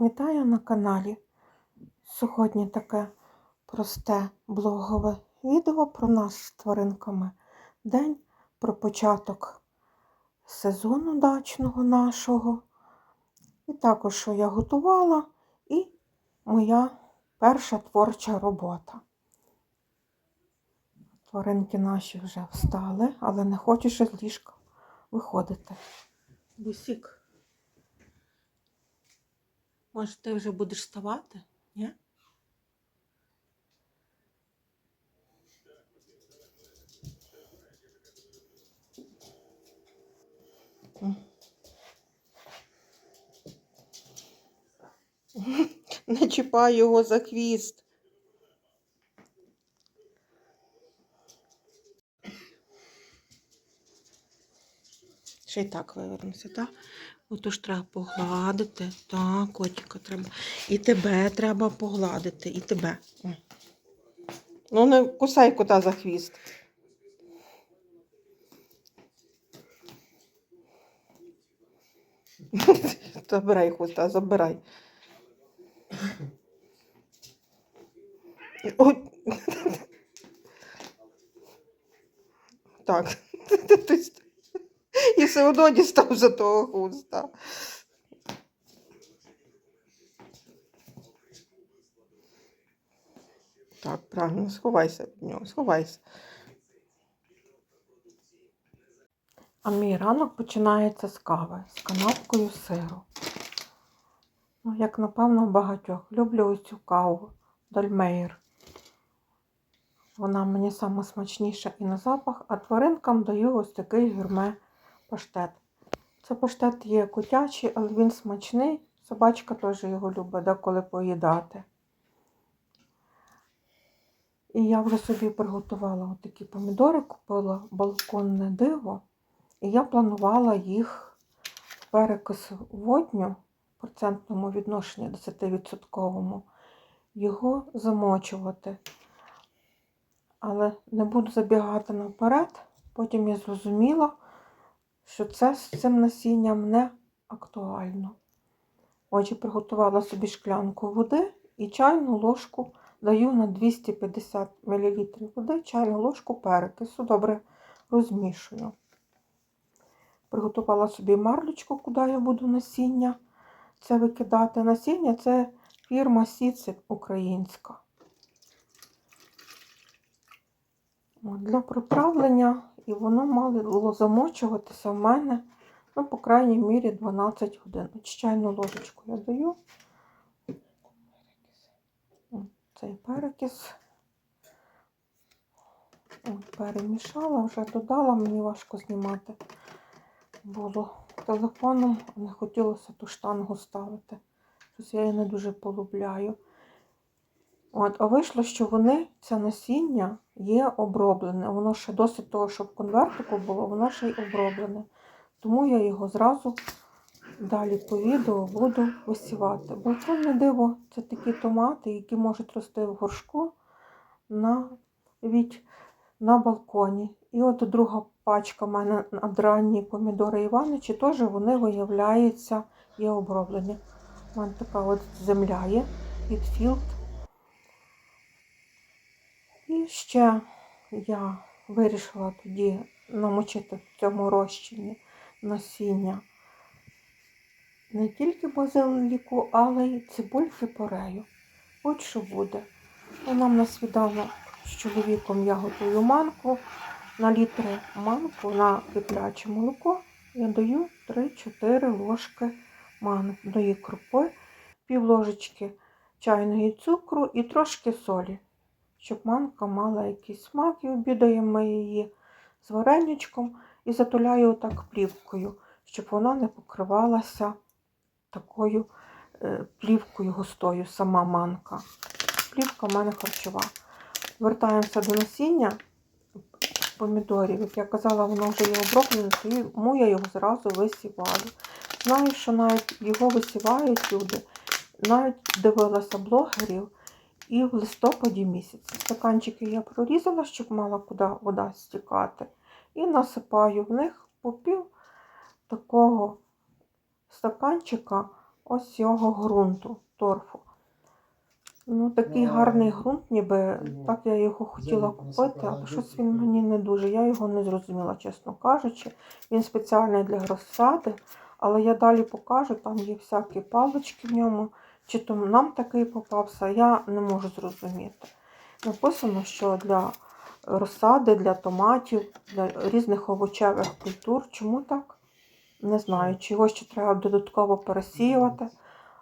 Вітаю на каналі. Сьогодні таке просте блогове відео про нас з тваринками. День про початок сезону дачного нашого. І також, що я готувала, і моя перша творча робота. Тваринки наші вже встали, але не хочуть ще з ліжка виходити. Бусік. Може, ти вже будеш вставати? Ні? Не чіпай його за хвіст. Ще й так вивернуся, так? Отож треба погладити. Так, котика треба. І тебе треба погладити, і тебе. Ну, не кусай кота за хвіст. Забирай хвоста, забирай. Так. І все одно дістав за того хвоста. Так, правильно, сховайся від нього, сховайся. А мій ранок починається з кави, з канапкою сиру. Ну, як напевно, багатьох. Люблю ось цю каву Дальмейр. Вона мені саме смачніша і на запах, а тваринкам даю ось такий гюрме паштет. Це паштет є котячий, але він смачний. Собачка теж його любить деколи поїдати. І я вже собі приготувала такі помідори, купила балконне диво. І я планувала їх в перекис водню в процентному відношенні 10%, його замочувати. Але не буду забігати наперед. Потім я зрозуміла, що це з цим насінням не актуально. Отже, приготувала собі шклянку води і чайну ложку даю на 250 мл води, чайну ложку перекису. Добре розмішую. Приготувала собі марлючку, куди я буду насіння це викидати. Насіння це фірма Сіцик українська. Для приправлення, і воно мало замочуватися в мене, ну, по крайній мірі, 12 годин. От чайну ложечку я даю. Цей перекис. От, перемішала, вже додала, мені важко знімати було телефоном, не хотілося ту штангу ставити. Щось я її не дуже полюбляю. От, а вийшло, що вони, це насіння, є оброблене. Воно ще досить того, щоб конвертику було, воно ще й оброблене. Тому я його зразу далі по відео буду висівати. Балконне диво це такі томати, які можуть рости в горшку навіть на балконі. І от друга пачка в мене надранні помідори Іваничі, теж вони виявляються, є оброблені. У мене така от земля є від філд. І ще я вирішила тоді намочити в цьому розчині насіння не тільки базиліку, але й цибульки порею. От що буде. Ну, нам на свідано з чоловіком я готую манку. На літр манку на кипляче молоко я даю 3-4 ложки манної крупи, пів ложечки чайної цукру і трошки солі, щоб манка мала якийсь смак, і обідаємо її з вареничком і затуляю отак плівкою, щоб вона не покривалася такою е, плівкою густою, сама манка. Плівка в мене харчова. Вертаємося до насіння помідорів. Як я казала, воно вже є оброблене, тому я його зразу висіваю. Знаю, що навіть його висівають люди. Навіть дивилася блогерів і в листопаді місяці. Стаканчики я прорізала, щоб мала куди вода стікати. І насипаю в них по пів такого стаканчика ось цього ґрунту, торфу. Ну, такий гарний ґрунт, ніби ну, так я його хотіла купити, але щось він мені не дуже. Я його не зрозуміла, чесно кажучи. Він спеціальний для розсади, але я далі покажу, там є всякі палички в ньому. Чи то нам такий попався, я не можу зрозуміти. Написано, що для розсади, для томатів, для різних овочевих культур. Чому так? Не знаю. Чи його ще треба додатково пересіювати,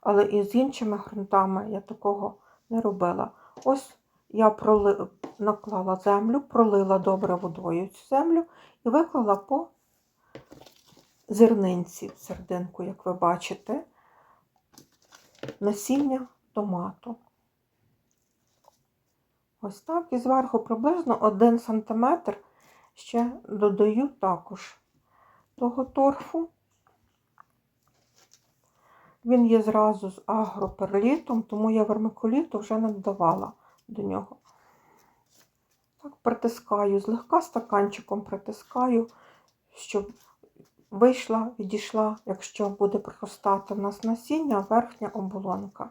але і з іншими ґрунтами я такого не робила. Ось я проли... наклала землю, пролила добре водою цю землю і виклала по зернинці, в серединку, як ви бачите, насіння томату. Ось так. І зверху приблизно 1 см ще додаю також того торфу. Він є зразу з агроперлітом, тому я вермикуліту вже не додавала до нього. Так, притискаю, злегка стаканчиком притискаю, щоб вийшла, відійшла, якщо буде проростати в нас насіння, верхня оболонка.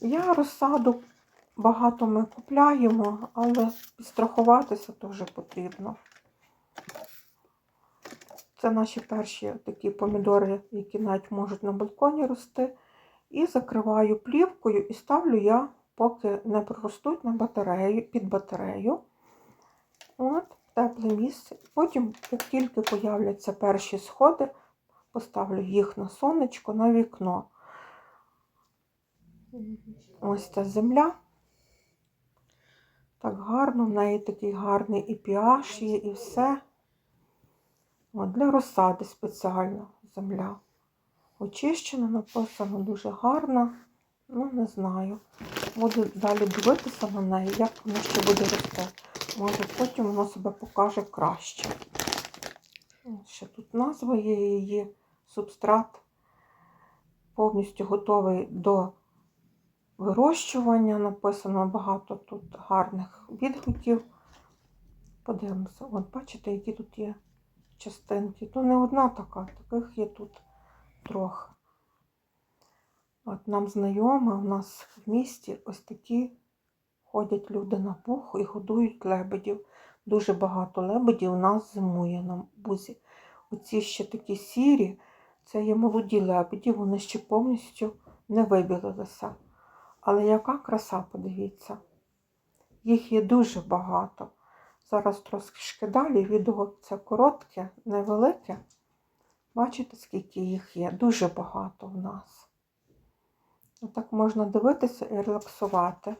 Я розсаду багато ми купляємо, але підстрахуватися теж потрібно. Це наші перші такі помідори, які навіть можуть на балконі рости. І закриваю плівкою і ставлю я, поки не проростуть на батарею, під батарею. От, тепле місце. Потім, як тільки появляться перші сходи, поставлю їх на сонечко, на вікно. Ось ця земля. Так гарно, в неї такий гарний і pH є, і все. От, для розсади спеціально земля. Очищена, написано дуже гарна. Ну, не знаю. Буду далі дивитися на неї, як воно ще буде рости. Може, потім воно себе покаже краще. Ще тут назва є її субстрат. Повністю готовий до вирощування. Написано багато тут гарних відгуків. Подивимося. От бачите, які тут є частинки. То не одна така, таких є тут трохи. От нам знайома, у нас в місті ось такі ходять люди на пух і годують лебедів. Дуже багато лебедів у нас зимує на бузі. Оці ще такі сірі, це є молоді лебеді, вони ще повністю не вибілилися. Але яка краса, подивіться. Їх є дуже багато. Зараз трошки далі відео це коротке, невелике. Бачите, скільки їх є? Дуже багато в нас. Отак можна дивитися і релаксувати.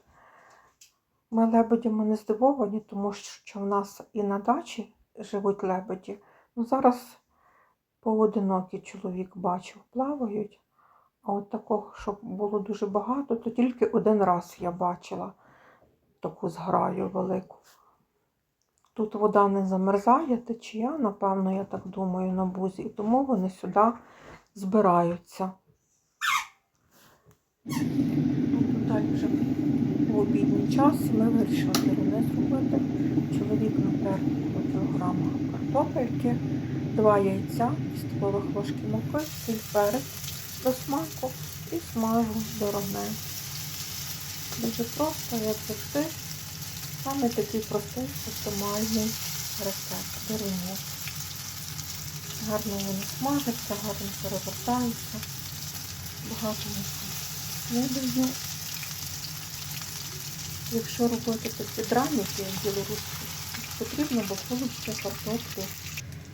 Ми лебедями не здивовані, тому що в нас і на дачі живуть лебеді. Ну, зараз поодинокі чоловік бачив, плавають. А от такого, щоб було дуже багато, то тільки один раз я бачила таку зграю велику. Тут вода не замерзає, течія, напевно, я так думаю, на бузі, і тому вони сюди збираються. Ну, тут далі вже в обідній час ми вирішили деруни зробити. Чоловік натер по кілограму картопельки, два яйця, столових ложки муки, сіль перець до смаку і смажу дороне. Дуже просто, як завжди. Саме такий простий, оптимальний рецепт дереву. Гарно вони смажаться, гарно перевертаються. Багато не даю. Якщо робити як білоруські, потрібно було картоплю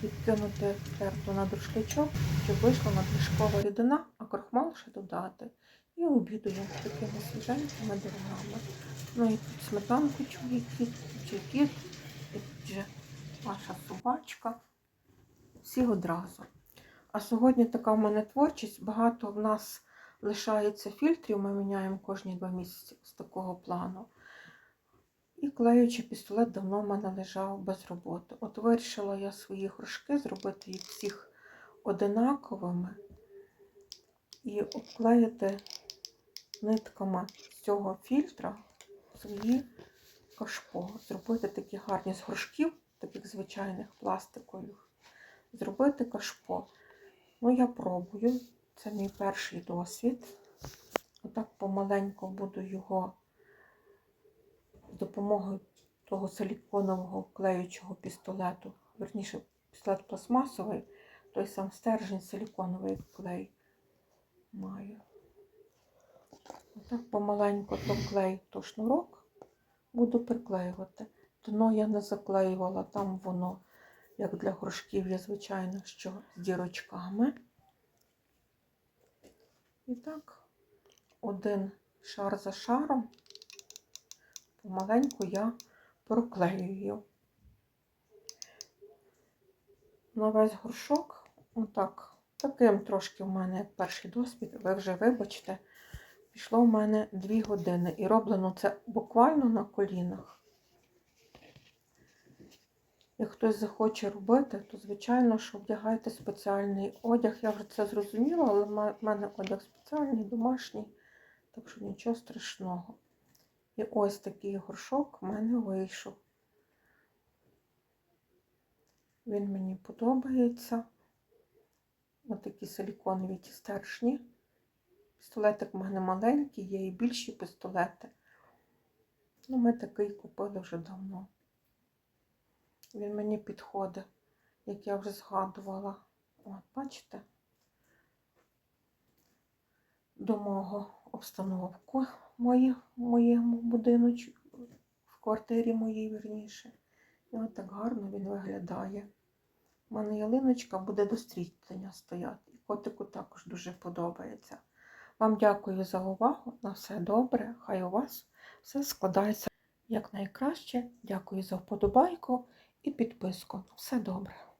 відкинути терту на друшлячок, щоб вийшла надлишкова рідина, а крохмал ще додати. І обідуємо такими свіженькими деревами. Ну і тут сметанку чую кіт, чи кіт, і тут же ваша собачка. Всі одразу. А сьогодні така в мене творчість. Багато в нас лишається фільтрів, ми міняємо кожні два місяці з такого плану. І клеючий пістолет давно в мене лежав без роботи. От вирішила я свої горшки зробити їх всіх одинаковими і обклеїти нитками з цього фільтра свої кашпо. Зробити такі гарні з горшків, таких звичайних пластикових. Зробити кашпо. Ну, я пробую. Це мій перший досвід. Отак помаленьку буду його з допомогою того силіконового клеючого пістолету. Верніше, пістолет пластмасовий, той сам стержень силіконовий клей маю. Отак помаленьку то клей, то шнурок буду приклеювати. Дно я не заклеювала, там воно, як для горшків, є, звичайно, що з дірочками. І так, один шар за шаром, помаленьку я проклеюю. На весь горшок, отак, таким трошки в мене перший досвід, ви вже вибачте, пішло в мене 2 години. І роблено це буквально на колінах. Як хтось захоче робити, то звичайно, що вдягайте спеціальний одяг. Я вже це зрозуміла, але в мене одяг спеціальний, домашній, так що нічого страшного. І ось такий горшок в мене вийшов. Він мені подобається. Ось такі силіконові ті стержні. Пістолетик в мене маленький, є і більші пістолети. Ну, ми такий купили вже давно. Він мені підходить, як я вже згадувала. От, бачите? До мого обстановку мої, в моєму будиночку, в квартирі моїй, вірніше. І от так гарно він виглядає. У мене ялиночка буде до стрітлення стояти. І котику також дуже подобається. Вам дякую за увагу. На все добре. Хай у вас все складається якнайкраще. Дякую за вподобайку і підписку. Все добре.